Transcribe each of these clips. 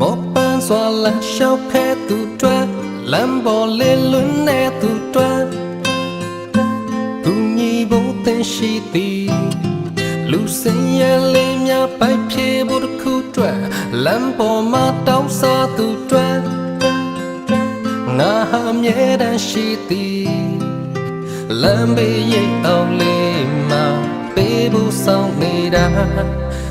မောပန်းစွာလမ်းလျှောက်ခဲ့သူတွေလမ်းပေါ်လေးလွန်းနေသူတွေသူညီဖို့တင်ရှိသည်လူစင်ရဲ့လေးများပိုက်ဖြေဖို့တစ်ခုတွေလမ်းပေါ်မှာတောက်စားသူတွေငါဟာအမြဲတမ်းရှိသည်လမ်းဘေးရိပ်အောင်လေးမှာပေးဖို့ဆောင်နေတာ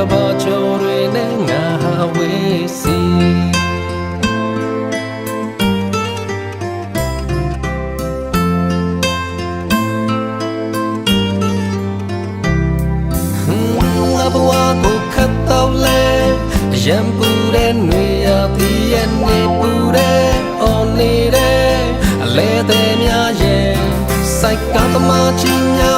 သဘောချုံတွေနဲ့ငါဟာဝေးစီဘဝကိုခတ်တော့လဲရံပူတဲ့နွေရာပြည့်ရဲ့နေပူတဲ့အော်နေတဲ့အလဲတဲ့များရဲ့စိုက်ကသမားချင်းများ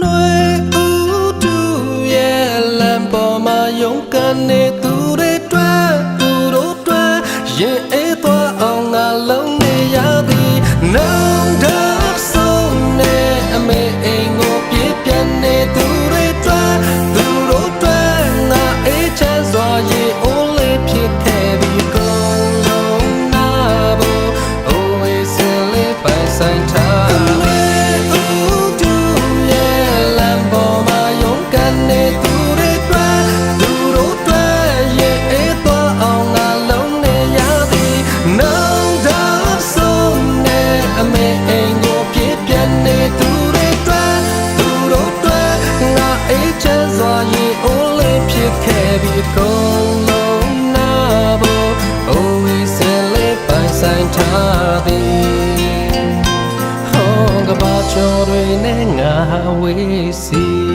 နှွေဦးသူရဲ့လမ်းပေါ်မှာယုံကန်နေသူတွေတွေ့သူတို့တွေ့ရင် Colonna, always celebrate Saint Tarbee. highway see.